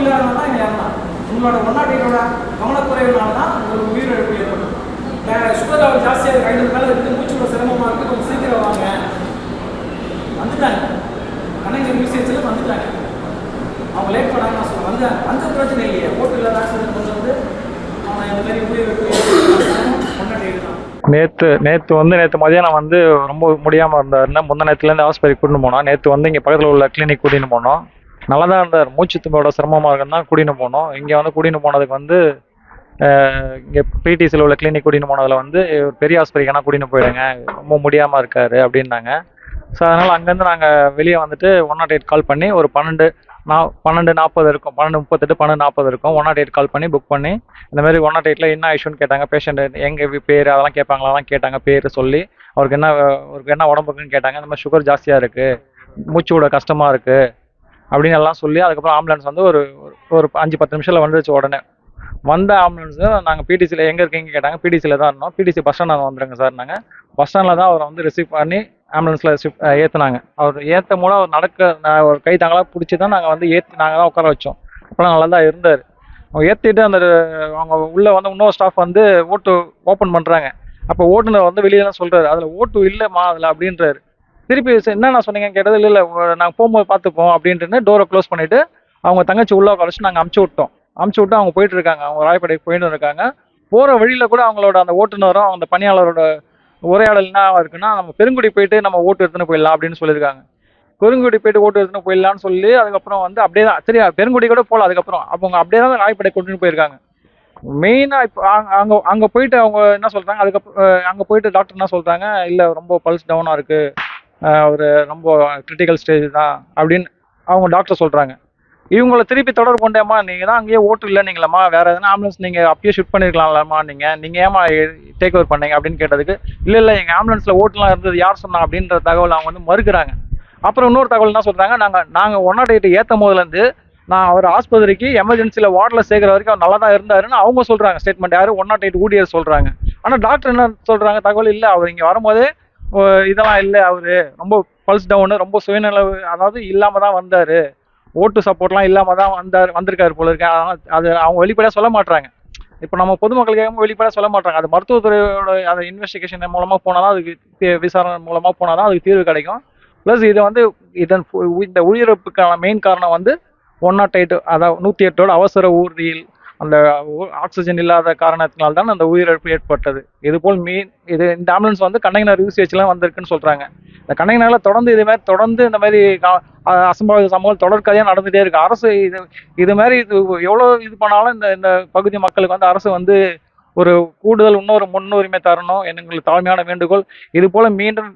இல்லாதனால தான் இங்கே இறந்தான் உங்களோட ஒன்னாட்டியோட கவனக்குறைவுனால தான் உங்களுக்கு உயிரிழப்பு ஏற்படும். சுகர் லெவல் ஜாஸ்தியாக இருக்கு. ஐநூறு மேலே இருக்குது மூச்சு விட சிரமமாக இருக்குது கொஞ்சம் சீக்கிரம் வாங்க. வந்துட்டாங்க. கணக்கு மியூசியத்தில் வந்துட்டாங்க. அவங்க லேட் பண்ணாங்க நான் சொல்லுவேன் வந்து அந்த பிரச்சனை இல்லையே. ஓட்டு ஆக்சிடென்ட் கொண்டு வந்து அவன் இந்த மாதிரி உயிரிழப்பு கொண்டாடி நேற்று நேற்று வந்து நேற்று மதியானம் வந்து ரொம்ப முடியாமல் இருந்தாருன்னா முந்த நேரத்துலேருந்து ஹாஸ்பிட்டல் கூட்டின்னு போனோம். நேற்று வந்து இங்கே பக்கத்தில் உள்ள கிளினிக் கூட்டின்னு போனோம். நல்லா தான் இருந்தார். மூச்சு தும்போட சிரமமாக இருக்குன்னு தான் கூட்டின்னு போனோம். இங்கே வந்து கூட்டின்னு போனதுக்கு வந்து இங்கே பிடிசியில் உள்ள கிளினிக் கூட்டின்னு போனதில் வந்து ஒரு பெரிய ஹாஸ்பிட்டலுக்கு கூட்டின்னு போயிடுங்க. ரொம்ப முடியாமல் இருக்காரு அப்படின்னாங்க. ஸோ அதனால் அங்கேருந்து நாங்கள் வெளியே வந்துட்டு ஒன் நாட் எயிட் கால் பண்ணி ஒரு பன்னெண்டு நா பன்னெண்டு நாற்பது இருக்கும். பன்னெண்டு முப்பத்தெட்டு பன்னெண்டு நாற்பது இருக்கும். ஒன் நாட் எயிட் கால் பண்ணி புக் பண்ணி இந்த மாதிரி ஒன் நாட் எயிட்டில் என்ன இஷ்யூன்னு கேட்டாங்க. பேஷண்ட் எங்கே பேர் அதெல்லாம் கேட்பாங்களா? அதெல்லாம் கேட்டாங்க. பேர் சொல்லி அவருக்கு என்ன அவருக்கு என்ன உடம்புக்குன்னு கேட்டாங்க. இந்த மாதிரி சுகர் ஜாஸ்தியாக இருக்குது மூச்சு விட கஷ்டமாக இருக்குது அப்படின்னு எல்லாம் சொல்லி அதுக்கப்புறம் ஆம்புலன்ஸ் வந்து ஒரு ஒரு அஞ்சு பத்து நிமிஷத்தில் வந்துடுச்சு உடனே. வந்த ஆம்புலன்ஸு நாங்கள் பிடிசியில் எங்கே இருக்கீங்க கேட்டாங்க. பிடிசியில் தான் இருந்தோம். P T C bus stand வந்துருங்க சார் நாங்கள் பஸ் ஸ்டாண்டில் தான் அவரை வந்து ரிசீவ் பண்ணி ஆம்புலன்ஸில் ஷிஃப்ட் ஏற்றுனாங்க அவர் ஏற்ற மூலம் அவர் நடக்க நான் ஒரு கை தாங்களாக பிடிச்சி தான் நாங்கள் வந்து ஏற்றி நாங்கள் தான் உட்கார வச்சோம். அப்போலாம் நல்லா தான் இருந்தார். அவங்க ஏற்றிட்டு அந்த அவங்க உள்ளே வந்து இன்னொரு ஸ்டாஃப் வந்து ஓட்டு ஓப்பன் பண்ணுறாங்க அப்போ ஓட்டுநர் வந்து வெளியெல்லாம் தான் சொல்கிறாரு அதில் ஓட்டு இல்லைம்மா அதில் அப்படின்றாரு. திருப்பி என்னென்ன சொன்னீங்கன்னு கேட்டது இல்லை இல்லை நாங்கள் போகும்போது பார்த்துப்போம் அப்படின்ட்டு டோரை க்ளோஸ் பண்ணிவிட்டு அவங்க தங்கச்சி உள்ளே கழிச்சு நாங்கள் அமுச்சு விட்டோம். அமுச்சு விட்டு அவங்க போயிட்டு இருக்காங்க. அவங்க ராயப்படைக்கு போயிட்டு இருக்காங்க. போகிற வழியில் கூட அவங்களோட அந்த ஓட்டுநரும் அந்த பணியாளரோட உரையாடல் என்ன இருக்குன்னா நம்ம பெருங்குடி போயிட்டு நம்ம ஓட்டு எடுத்துன்னு போயிடலாம் அப்படின்னு சொல்லியிருக்காங்க. பெருங்குடி போயிட்டு ஓட்டு எடுத்துன்னு போயிடலாம்னு சொல்லி அதுக்கப்புறம் வந்து அப்படியே தான் சரி பெருங்குடி கூட போகல அதுக்கப்புறம். அவங்க அப்படியே தான் ராயப்படை கொண்டுன்னு போயிருக்காங்க. மெயினாக இப்போ அங்கே அங்கே போயிட்டு அவங்க என்ன சொல்கிறாங்க அதுக்கப்புறம் அங்கே போயிட்டு டாக்டர் என்ன சொல்கிறாங்க இல்லை ரொம்ப பல்ஸ் டவுனாக இருக்குது அவர் ரொம்ப கிரிட்டிக்கல் ஸ்டேஜ் தான் அப்படின்னு அவங்க டாக்டர் சொல்கிறாங்க இவங்கள திருப்பி தொடர்பு கொண்டேம்மா நீங்கள் தான் அங்கேயே ஓட்டு இல்லை நீங்களம்மா வேறு எதனா ஆம்புலன்ஸ் நீங்கள் அப்பயே ஷிஃப்ட் பண்ணிருக்கலாம்லம்மா நீங்கள் நீங்கள் ஏமா டேக் ஓவர் பண்ணீங்க அப்படின்னு கேட்டதுக்கு இல்லை இல்லை எங்கள் ஆம்புலன்ஸில் ஓட்டுலாம் இருந்தது யார் சொன்னா? அப்படின்ற தகவல் அவங்க வந்து மறுக்கிறாங்க. அப்புறம் இன்னொரு தகவல் என்ன சொல்கிறாங்க நாங்கள் நாங்கள் ஒன் நாட் எயிட் ஏற்றும் போதுலேருந்து நான் அவர் ஆஸ்பத்திரிக்கு எமர்ஜென்சியில் வார்டில் சேர்க்குற வரைக்கும் அவர் நல்லா தான் இருந்தாருன்னு அவங்க சொல்கிறாங்க ஸ்டேட்மெண்ட் யார்? ஒன் நாட் எயிட் ஊழியர் சொல்கிறாங்க ஆனால் டாக்டர் என்ன சொல்கிறாங்க தகவல் இல்லை. அவர் இங்கே வரும்போதே இதெல்லாம் இல்லை அவர் ரொம்ப பல்ஸ் டவுனு ரொம்ப சுயநலவு அதாவது இல்லாமல் தான் வந்தார். ஓட்டு சப்போர்ட்லாம் இல்லாமல் தான் வந்தார் வந்திருக்காரு போல இருக்கு. அதனால் அது அவங்க வெளிப்படையாக சொல்ல மாட்டாங்க இப்போ நம்ம பொதுமக்களுக்காக கேட்கும் வெளிப்படையாக சொல்ல மாட்டாங்க அது மருத்துவத்துறையோட அந்த இன்வெஸ்டிகேஷன் மூலமாக போனால் தான் அதுக்கு விசாரணை மூலமாக போனால் தான் அதுக்கு தீர்வு கிடைக்கும். ப்ளஸ் இது வந்து இதன் இந்த உயிரிழப்புக்கான மெயின் காரணம் வந்து ஒன் நாட் எயிட் அதாவது நூற்றி எட்டோட அவசர ஊர்தியில் அந்த ஆக்சிஜன் இல்லாத காரணத்தினால் தான் அந்த உயிரிழப்பு ஏற்பட்டது. இதுபோல் மீன் இது இந்த ஆம்புலன்ஸ் வந்து கண்டெய்னர் யூசேஜ்லாம் வந்திருக்குன்னு சொல்கிறாங்க இந்த கண்டெய்னரில் தொடர்ந்து இது மாதிரி தொடர்ந்து இந்த மாதிரி அசம்பாவித சம்பவம் தொடர்கதையாக நடந்துகிட்டே இருக்குது அரசு இது இது மாதிரி இது எவ்வளோ இது பண்ணாலும் இந்த இந்த பகுதி மக்களுக்கு வந்து அரசு வந்து ஒரு கூடுதல் இன்னொரு முன்னுரிமை தரணும். எங்களுக்கு தாழ்மையான வேண்டுகோள். இது போல் மீண்டும்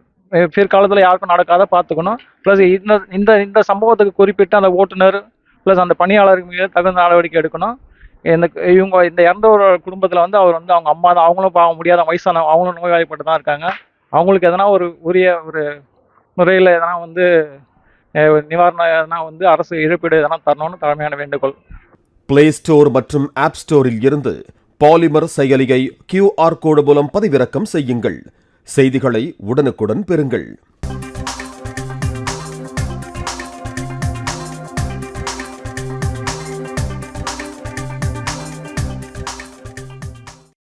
பிற்காலத்தில் யாருக்கும் நடக்காத பார்த்துக்கணும். ப்ளஸ் இந்த இந்த இந்த சம்பவத்துக்கு குறிப்பிட்ட அந்த ஓட்டுநர் ப்ளஸ் அந்த பணியாளருக்கு மீது தகுந்த நடவடிக்கை எடுக்கணும். இந்த இவங்க இந்த இறந்தவரோட குடும்பத்தில் வந்து அவர் வந்து அவங்க அம்மா தான் அவங்களும் பார்க்க முடியாத வயசான அவங்களும் நோய்வாய்ப்பட்டு தான் இருக்காங்க. அவங்களுக்கு எதனா ஒரு உரிய ஒரு முறையில் எதனா வந்து நிவாரணம் எதனா வந்து அரசு இழப்பீடு எதனா தரணும்னு தலைமையான வேண்டுகோள். பிளே ஸ்டோர் மற்றும் ஆப் ஸ்டோரில் இருந்து பாலிமர் செயலியை கியூஆர் கோடு மூலம் பதிவிறக்கம் செய்யுங்கள். செய்திகளை உடனுக்குடன் பெறுங்கள்.